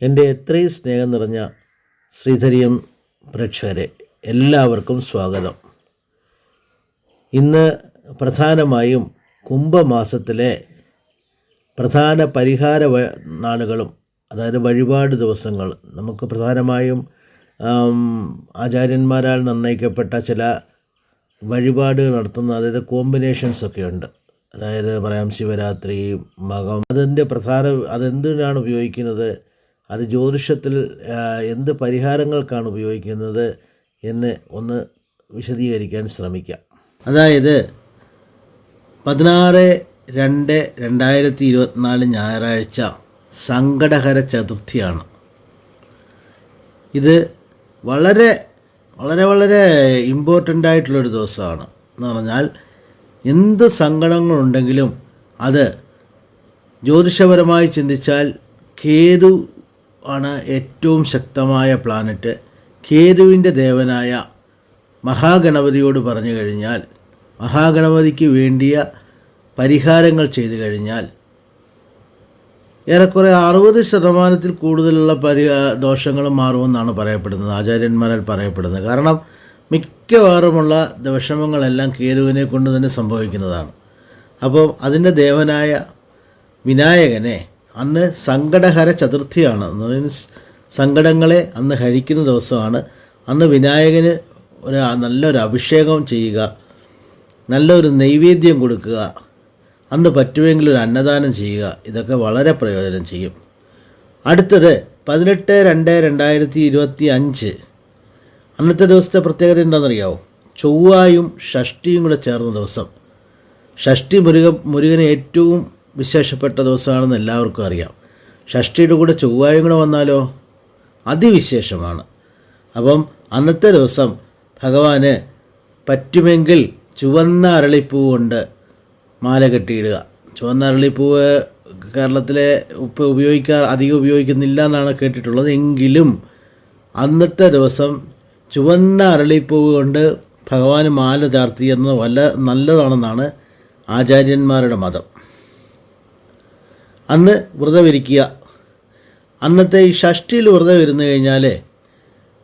എന്റെ എത്രയും സ്നേഹം നിറഞ്ഞ ശ്രീധരിയം പ്രേക്ഷകരെ എല്ലാവർക്കും സ്വാഗതം. ഇന്ന് പ്രധാനമായും കുംഭമാസത്തിലെ പ്രധാന പരിഹാര നാളുകളും അതായത് വഴിപാട് ദിവസങ്ങൾ നമുക്ക് പ്രധാനമായും ആചാര്യന്മാരാൽ നിർണയിക്കപ്പെട്ട ചില വഴിപാടുകൾ നടത്തുന്ന അതായത് കോമ്പിനേഷൻസ് ഒക്കെ ഉണ്ട്. അതായത് പറയാം ശിവരാത്രി മകം അതിന്റെ പ്രധാന അതെന്തിനാണ് ഉപയോഗിക്കുന്നത്? അത് ജ്യോതിഷത്തിൽ എന്ത് പരിഹാരങ്ങൾക്കാണ് ഉപയോഗിക്കുന്നത് എന്ന് ഒന്ന് വിശദീകരിക്കാൻ ശ്രമിക്കാം. അതായത് പതിനാറ് രണ്ട് രണ്ടായിരത്തി ഇരുപത്തിനാല് ഞായറാഴ്ച സങ്കടഹര ചതുർത്ഥിയാണ്. ഇത് വളരെ വളരെ വളരെ ഇമ്പോർട്ടന്റ് ആയിട്ടുള്ളൊരു ദിവസമാണ് എന്ന് പറഞ്ഞാൽ എന്ത് സങ്കടങ്ങളുണ്ടെങ്കിലും അത് ജ്യോതിഷപരമായി ചിന്തിച്ചാൽ കേതു ആണ് ഏറ്റവും ശക്തമായ പ്ലാനറ്റ് കേതുവിന്റെ ദേവനായ മഹാഗണപതിയോട് പറഞ്ഞു കഴിഞ്ഞാൽ മഹാഗണപതിക്ക് വേണ്ടിയ പരിഹാരങ്ങൾ ചെയ്തു കഴിഞ്ഞാൽ ഏറെക്കുറെ അറുപത് ശതമാനത്തിൽ കൂടുതലുള്ള പരി ദോഷങ്ങളും മാറുമെന്നാണ് പറയപ്പെടുന്നത് ആചാര്യന്മാരാൽ പറയപ്പെടുന്നത്. കാരണം മിക്കവാറുമുള്ള വിഷമങ്ങളെല്ലാം കേതുവിനെ കൊണ്ട് തന്നെ സംഭവിക്കുന്നതാണ്. അപ്പോൾ അതിന്റെ ദേവനായ വിനായകനെ അന്ന് സങ്കടഹര ചതുർത്ഥിയാണ്. മീൻസ് സങ്കടങ്ങളെ അന്ന് ഹരിക്കുന്ന ദിവസമാണ്. അന്ന് വിനായകന് ഒരു നല്ലൊരു അഭിഷേകം ചെയ്യുക നല്ലൊരു നൈവേദ്യം കൊടുക്കുക അന്ന് പറ്റുമെങ്കിൽ ഒരു അന്നദാനം ചെയ്യുക ഇതൊക്കെ വളരെ പ്രയോജനം ചെയ്യും. അടുത്തത് പതിനെട്ട് രണ്ട് രണ്ടായിരത്തി ഇരുപത്തി അഞ്ച് അന്നത്തെ ദിവസത്തെ പ്രത്യേകത എന്താണെന്നറിയാമോ ചൊവ്വായും ഷഷ്ടിയും കൂടെ ചേർന്ന ദിവസം. ഷഷ്ടി മുരുക മുരുകന് ഏറ്റവും വിശേഷപ്പെട്ട ദിവസമാണെന്ന് എല്ലാവർക്കും അറിയാം. ഷഷ്ടിയുടെ കൂടെ ചൊവ്വായും കൂടെ വന്നാലോ? അതിവിശേഷമാണ്. അപ്പം അന്നത്തെ ദിവസം ഭഗവാന് പറ്റുമെങ്കിൽ ചുവന്ന അരളിപ്പൂവ് കൊണ്ട് മാല കെട്ടിയിടുക. ചുവന്ന അരളിപ്പൂവ് കേരളത്തിലെ ഇപ്പോൾ ഉപയോഗിക്കാർ അധികം ഉപയോഗിക്കുന്നില്ല എന്നാണ് കേട്ടിട്ടുള്ളത്. എങ്കിലും അന്നത്തെ ദിവസം ചുവന്ന അരളിപ്പൂവ് കൊണ്ട് ഭഗവാന് മാല ചാർത്തി എന്നത് വല്ല നല്ലതാണെന്നാണ് ആചാര്യന്മാരുടെ മതം. അന്ന് വ്രതമിരിക്കുക. അന്നത്തെ ഈ ഷഷ്ടിയിൽ വ്രതം ഇരുന്ന് കഴിഞ്ഞാൽ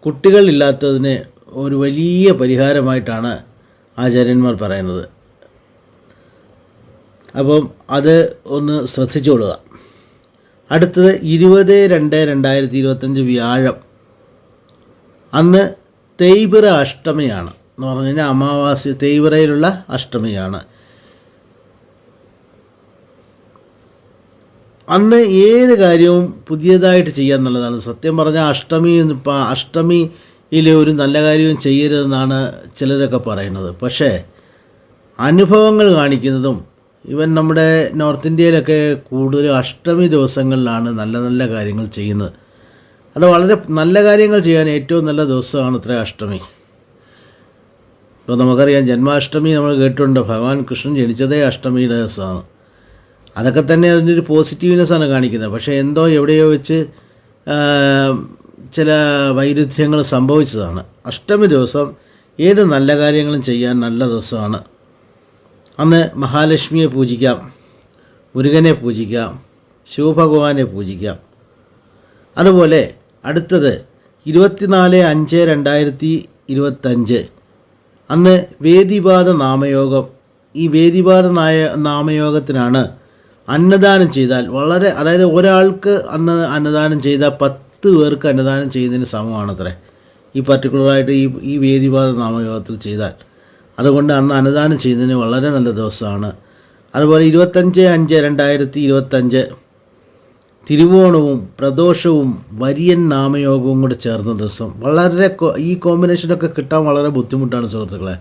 കുട്ടികളില്ലാത്തതിന് ഒരു വലിയ പരിഹാരമായിട്ടാണ് ആചാര്യന്മാർ പറയുന്നത്. അപ്പം അത് ഒന്ന് ശ്രദ്ധിച്ചുകൊള്ളുക അടുത്തത് ഇരുപത് രണ്ട് രണ്ടായിരത്തി ഇരുപത്തഞ്ച് വ്യാഴം. അന്ന് തേയ്പിറ അഷ്ടമിയാണ് എന്ന് പറഞ്ഞു കഴിഞ്ഞാൽ അമാവാസി തേയ്പിറയിലുള്ള അഷ്ടമിയാണ്. അന്ന് ഏത് കാര്യവും പുതിയതായിട്ട് ചെയ്യുക എന്നുള്ളതാണ് സത്യം പറഞ്ഞാൽ അഷ്ടമി ഇപ്പം അഷ്ടമിയിൽ ഒരു നല്ല കാര്യവും ചെയ്യരുതെന്നാണ് ചിലരൊക്കെ പറയുന്നത്. പക്ഷേ അനുഭവങ്ങൾ കാണിക്കുന്നതും ഇവൻ നമ്മുടെ നോർത്ത് ഇന്ത്യയിലൊക്കെ കൂടുതലും അഷ്ടമി ദിവസങ്ങളിലാണ് നല്ല നല്ല കാര്യങ്ങൾ ചെയ്യുന്നത്. അത് വളരെ നല്ല കാര്യങ്ങൾ ചെയ്യാൻ ഏറ്റവും നല്ല ദിവസമാണ് ഇത്ര അഷ്ടമി. ഇപ്പോൾ നമുക്കറിയാം ജന്മാഷ്ടമി നമ്മൾ കേട്ടിട്ടുണ്ട്. ഭഗവാൻ കൃഷ്ണൻ ജനിച്ചതേ അഷ്ടമിയുടെ ദിവസമാണ്. അതൊക്കെ തന്നെ അതിന്റെ ഒരു പോസിറ്റീവ്നെസ് ആണ് കാണിക്കുന്നത്. പക്ഷേ എന്തോ എവിടെയോ വെച്ച് ചില വൈരുദ്ധ്യങ്ങൾ സംഭവിച്ചതാണ്. അഷ്ടമി ദിവസം ഏത് നല്ല കാര്യങ്ങളും ചെയ്യാൻ നല്ല ദിവസമാണ്. അന്ന് മഹാലക്ഷ്മിയെ പൂജിക്കാം മുരുകനെ പൂജിക്കാം ശിവഭഗവാനെ പൂജിക്കാം. അതുപോലെ അടുത്തത് ഇരുപത്തിനാല് അഞ്ച് രണ്ടായിരത്തി ഇരുപത്തഞ്ച് അന്ന് വേദിപാത നാമയോഗം. ഈ വേദിപാത നായ നാമയോഗത്തിനാണ് അന്നദാനം ചെയ്താൽ വളരെ അതായത് ഒരാൾക്ക് അന്ന് അന്നദാനം ചെയ്താൽ പത്ത് പേർക്ക് അന്നദാനം ചെയ്യുന്നതിന് സമമാണത്രേ. ഈ പർട്ടിക്കുലറായിട്ട് ഈ ഈ വേദിപാത നാമയോഗത്തിൽ ചെയ്താൽ. അതുകൊണ്ട് അന്ന് അന്നദാനം ചെയ്യുന്നതിന് വളരെ നല്ല ദിവസമാണ്. അതുപോലെ ഇരുപത്തഞ്ച് അഞ്ച് രണ്ടായിരത്തി ഇരുപത്തഞ്ച് തിരുവോണവും പ്രദോഷവും വരിയൻ നാമയോഗവും കൂടെ ചേർന്ന ദിവസം. വളരെ ഈ കോമ്പിനേഷനൊക്കെ കിട്ടാൻ വളരെ ബുദ്ധിമുട്ടാണ് സുഹൃത്തുക്കളെ.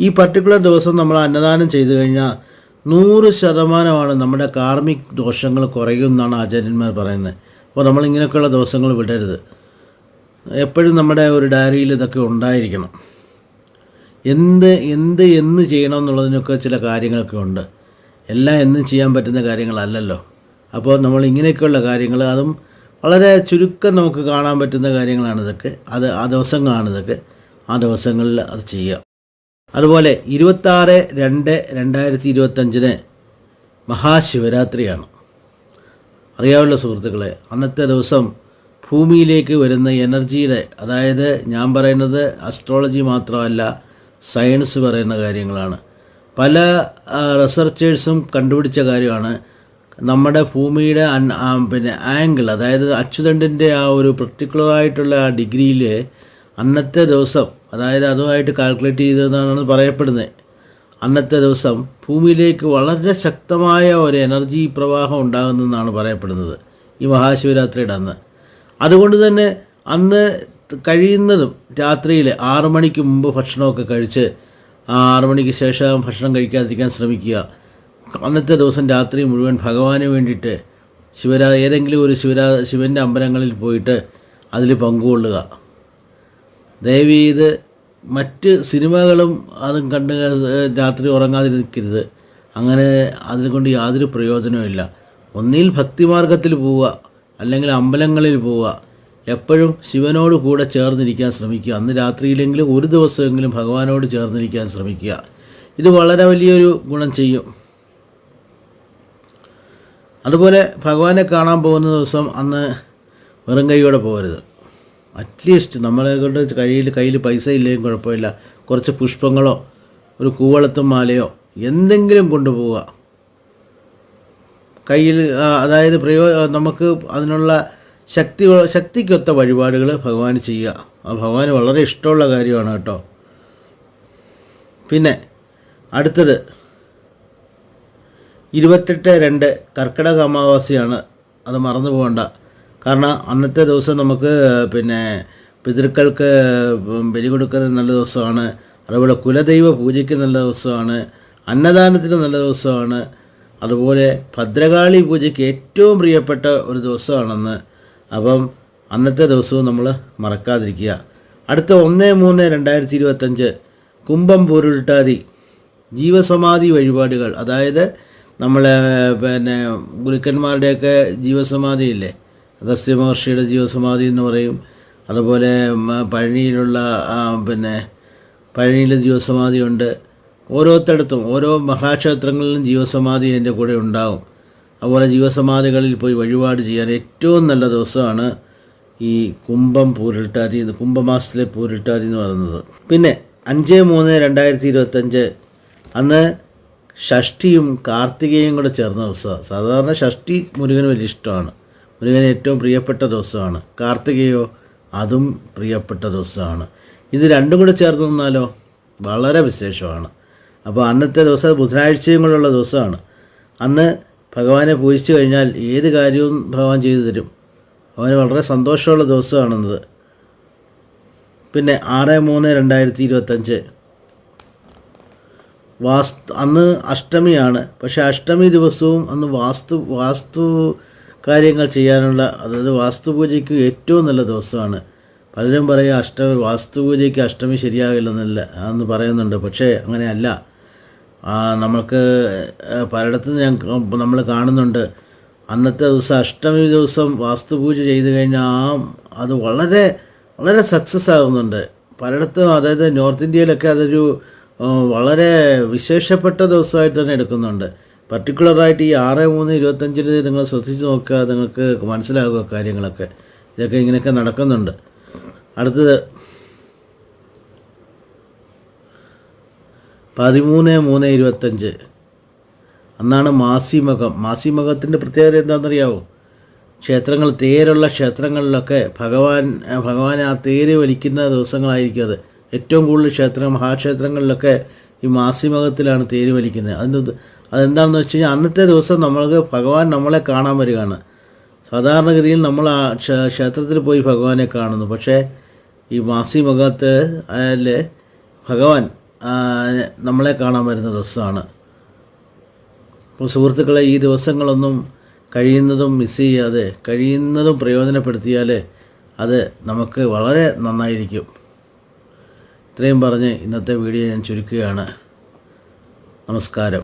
ഈ പർട്ടിക്കുലർ ദിവസം നമ്മൾ അന്നദാനം ചെയ്തു കഴിഞ്ഞാൽ നൂറ് ശതമാനമാണ് നമ്മുടെ കാർമിക് ദോഷങ്ങൾ കുറയുമെന്നാണ് ആചാര്യന്മാർ പറയുന്നത്. അപ്പോൾ നമ്മൾ ഇങ്ങനെയൊക്കെയുള്ള ദിവസങ്ങൾ വിടരുത്. എപ്പോഴും നമ്മുടെ ഒരു ഡയറിയിൽ ഇതൊക്കെ ഉണ്ടായിരിക്കണം. എന്ത് എന്ത് എന്ന് ചെയ്യണം എന്നുള്ളതിനൊക്കെ ചില കാര്യങ്ങളൊക്കെ ഉണ്ട്. എല്ലാം എന്നും ചെയ്യാൻ പറ്റുന്ന കാര്യങ്ങളല്ലല്ലോ. അപ്പോൾ നമ്മൾ ഇങ്ങനെയൊക്കെയുള്ള കാര്യങ്ങൾ അതും വളരെ ചുരുക്കം നമുക്ക് കാണാൻ പറ്റുന്ന കാര്യങ്ങളാണ് ഇതൊക്കെ അത് ആ ദിവസങ്ങളാണ് ഇതൊക്കെ ആ ദിവസങ്ങളിൽ അത് ചെയ്യുക. അതുപോലെ ഇരുപത്താറ് രണ്ട് രണ്ടായിരത്തി ഇരുപത്തഞ്ചിന് മഹാശിവരാത്രിയാണ്. അറിയാവുള്ള സുഹൃത്തുക്കളെ അന്നത്തെ ദിവസം ഭൂമിയിലേക്ക് വരുന്ന എനർജിയുടെ അതായത് ഞാൻ പറയുന്നത് അസ്ട്രോളജി മാത്രമല്ല സയൻസ് പറയുന്ന കാര്യങ്ങളാണ്. പല റിസർച്ചേഴ്സും കണ്ടുപിടിച്ച കാര്യമാണ് നമ്മുടെ ഭൂമിയുടെ പിന്നെ ആംഗിൾ അതായത് അച്ചുതണ്ടിന്റെ ആ ഒരു പർട്ടിക്കുലറായിട്ടുള്ള ആ ഡിഗ്രിയിൽ അന്നത്തെ ദിവസം അതായത് അതുമായിട്ട് കാൽക്കുലേറ്റ് ചെയ്തതെന്നാണ് പറയപ്പെടുന്നത്. അന്നത്തെ ദിവസം ഭൂമിയിലേക്ക് വളരെ ശക്തമായ ഒരു എനർജി പ്രവാഹം ഉണ്ടാകുന്നെന്നാണ് പറയപ്പെടുന്നത്. ഈ മഹാശിവരാത്രിയുടെ അന്ന്. അതുകൊണ്ട് തന്നെ അന്ന് കഴിയുന്നതും രാത്രിയിൽ ആറു മണിക്ക് മുമ്പ് ഭക്ഷണമൊക്കെ കഴിച്ച് ആറു മണിക്ക് ശേഷം ഭക്ഷണം കഴിക്കാതിരിക്കാൻ ശ്രമിക്കുക. അന്നത്തെ ദിവസം രാത്രി മുഴുവൻ ഭഗവാന് വേണ്ടിയിട്ട് ശിവരാ ഏതെങ്കിലും ഒരു ശിവരാ ശിവന്റെ അമ്പലങ്ങളിൽ പോയിട്ട് അതിൽ പങ്കുകൊള്ളുക. ദയവ് ചെയ്ത് മറ്റ് സിനിമകളും അതും കണ്ട് രാത്രി ഉറങ്ങാതിരിക്കരുത്. അങ്ങനെ അതിനെക്കൊണ്ട് യാതൊരു പ്രയോജനവുമില്ല ഒന്നിൽ ഭക്തിമാർഗത്തിൽ പോവുക അല്ലെങ്കിൽ അമ്പലങ്ങളിൽ പോവുക. എപ്പോഴും ശിവനോട് കൂടെ ചേർന്നിരിക്കാൻ ശ്രമിക്കുക. അന്ന് രാത്രിയിലെങ്കിലും ഒരു ദിവസമെങ്കിലും ഭഗവാനോട് ചേർന്നിരിക്കാൻ ശ്രമിക്കുക. ഇത് വളരെ വലിയൊരു ഗുണം ചെയ്യും. അതുപോലെ ഭഗവാനെ കാണാൻ പോകുന്ന ദിവസം അന്ന് വെറും കൈയോടെ പോകരുത് അറ്റ്ലീസ്റ്റ് നമ്മളെ കൊണ്ട് കയ്യിൽ കയ്യിൽ പൈസ ഇല്ലെങ്കിലും കുഴപ്പമില്ല. കുറച്ച് പുഷ്പങ്ങളോ ഒരു കൂവളത്തും മാലയോ എന്തെങ്കിലും കൊണ്ടുപോവുക. കയ്യിൽ അതായത് പ്രയോ നമുക്ക് അതിനുള്ള ശക്തി ശക്തിക്കൊത്ത വഴിപാടുകൾ ഭഗവാൻ ചെയ്യുക. ആ ഭഗവാന് വളരെ ഇഷ്ടമുള്ള കാര്യമാണ് കേട്ടോ. പിന്നെ അടുത്തത്. ഇരുപത്തെട്ട് രണ്ട് കർക്കിടക അമാവാസിയാണ്. അത് മറന്നു പോകണ്ട. കാരണം അന്നത്തെ ദിവസം നമുക്ക് പിന്നെ പിതൃക്കൾക്ക് ബലി കൊടുക്കുന്ന നല്ല ദിവസമാണ്. അതുപോലെ കുലദൈവ പൂജയ്ക്ക് നല്ല ദിവസമാണ്. അന്നദാനത്തിന് നല്ല ദിവസമാണ്. അതുപോലെ ഭദ്രകാളി പൂജയ്ക്ക് ഏറ്റവും പ്രിയപ്പെട്ട ഒരു ദിവസമാണെന്ന്. അപ്പം അന്നത്തെ ദിവസവും നമ്മൾ മറക്കാതിരിക്കുക. അടുത്ത ഒന്ന് മൂന്ന് രണ്ടായിരത്തി ഇരുപത്തഞ്ച് കുംഭം പൊരുട്ടാതി ജീവസമാധി വഴിപാടുകൾ. അതായത് നമ്മളെ പിന്നെ ഗുരുക്കന്മാരുടെയൊക്കെ ജീവസമാധി ഇല്ലേ അഗസ്ത്യ മഹർഷിയുടെ ജീവസമാധി എന്ന് പറയും. അതുപോലെ പഴനിയിലുള്ള പിന്നെ പഴനിയിലെ ജീവസമാധിയുണ്ട് ഓരോരുത്തടത്തും ഓരോ മഹാക്ഷേത്രങ്ങളിലും ജീവസമാധി എന്റെ കൂടെ ഉണ്ടാകും അതുപോലെ ജീവസമാധികളിൽ പോയി വഴിപാട് ചെയ്യാൻ ഏറ്റവും നല്ല ദിവസമാണ് ഈ കുംഭം പൂരിട്ടാതി എന്ന് കുംഭമാസത്തിലെ പൂരിട്ടാതി എന്ന് പറയുന്നത്. പിന്നെ അഞ്ച് മൂന്ന് രണ്ടായിരത്തി ഇരുപത്തഞ്ച് അന്ന് ഷഷ്ടിയും കാർത്തികയും കൂടെ ചേർന്ന ദിവസമാണ്. സാധാരണ ഷഷ്ടി മുരുകന് വലിയ ഇഷ്ടമാണ്. മുരുകന് ഏറ്റവും പ്രിയപ്പെട്ട ദിവസമാണ്. കാർത്തികയോ അതും പ്രിയപ്പെട്ട ദിവസമാണ്. ഇത് രണ്ടും കൂടെ ചേർന്ന് നിന്നാലോ? വളരെ വിശേഷമാണ്. അപ്പോൾ അന്നത്തെ ദിവസം ബുധനാഴ്ചയും കൂടെയുള്ള ദിവസമാണ്. അന്ന് ഭഗവാനെ പൂജിച്ചു കഴിഞ്ഞാൽ ഏത് കാര്യവും ഭഗവാൻ ചെയ്തു തരും. അവന് വളരെ സന്തോഷമുള്ള ദിവസമാണെന്നത് പിന്നെ ആറ് മൂന്ന് രണ്ടായിരത്തി ഇരുപത്തഞ്ച് വാസ്തു അന്ന് അഷ്ടമിയാണ്. പക്ഷേ അഷ്ടമി ദിവസവും അന്ന് വാസ്തു വാസ്തു കാര്യങ്ങൾ ചെയ്യാനുള്ള അതായത് വാസ്തുപൂജയ്ക്ക് ഏറ്റവും നല്ല ദിവസമാണ്. പലരും പറയും അഷ്ടമി വാസ്തുപൂജയ്ക്ക് അഷ്ടമി ശരിയാകില്ലെന്നല്ല എന്ന് പറയുന്നുണ്ട്. പക്ഷേ അങ്ങനെയല്ല. നമുക്ക് പലയിടത്തും ഞാൻ നമ്മൾ കാണുന്നുണ്ട്. അന്നത്തെ ദിവസം അഷ്ടമി ദിവസം വാസ്തുപൂജ ചെയ്തു കഴിഞ്ഞാൽ ആ അത് വളരെ വളരെ സക്സസ് ആകുന്നുണ്ട് പലയിടത്തും അതായത് നോർത്ത് ഇന്ത്യയിലൊക്കെ അതൊരു വളരെ വിശേഷപ്പെട്ട ദിവസമായിട്ട് തന്നെ എടുക്കുന്നുണ്ട്. പർട്ടിക്കുലറായിട്ട് ഈ ആറ് മൂന്ന് ഇരുപത്തഞ്ചിൽ നിങ്ങൾ ശ്രദ്ധിച്ച് നോക്കുക നിങ്ങൾക്ക് മനസ്സിലാകുക കാര്യങ്ങളൊക്കെ. ഇതൊക്കെ ഇങ്ങനെയൊക്കെ നടക്കുന്നുണ്ട്. അടുത്തത് പതിമൂന്ന് മൂന്ന് ഇരുപത്തഞ്ച്. അന്നാണ് മാസിമകം. മാസിമകത്തിന്റെ പ്രത്യേകത എന്താണെന്നറിയാവോ? ക്ഷേത്രങ്ങൾ തേരുള്ള ക്ഷേത്രങ്ങളിലൊക്കെ ഭഗവാൻ ഭഗവാൻ ആ തേര് വലിക്കുന്ന ദിവസങ്ങളായിരിക്കും അത്. ഏറ്റവും കൂടുതൽ ക്ഷേത്രം മഹാക്ഷേത്രങ്ങളിലൊക്കെ ഈ മാസിമകത്തിലാണ് തേര് വലിക്കുന്നത്. അതിന്റെ അതെന്താണെന്ന് വെച്ച് കഴിഞ്ഞാൽ അന്നത്തെ ദിവസം നമ്മൾക്ക് ഭഗവാൻ നമ്മളെ കാണാൻ വരികയാണ്. സാധാരണഗതിയിൽ നമ്മൾ ആ ക്ഷേത്രത്തിൽ പോയി ഭഗവാനെ കാണുന്നു. പക്ഷേ ഈ മാസി മുഖത്ത് അതിൽ ഭഗവാൻ നമ്മളെ കാണാൻ വരുന്ന ദിവസമാണ്. അപ്പോൾ സുഹൃത്തുക്കളെ ഈ ദിവസങ്ങളൊന്നും കഴിയുന്നതും മിസ് ചെയ്യാതെ കഴിയുന്നതും പ്രയോജനപ്പെടുത്തിയാൽ അത് നമുക്ക് വളരെ നന്നായിരിക്കും. ഇത്രയും പറഞ്ഞ് ഇന്നത്തെ വീഡിയോ ഞാൻ ചുരുക്കുകയാണ്. നമസ്കാരം.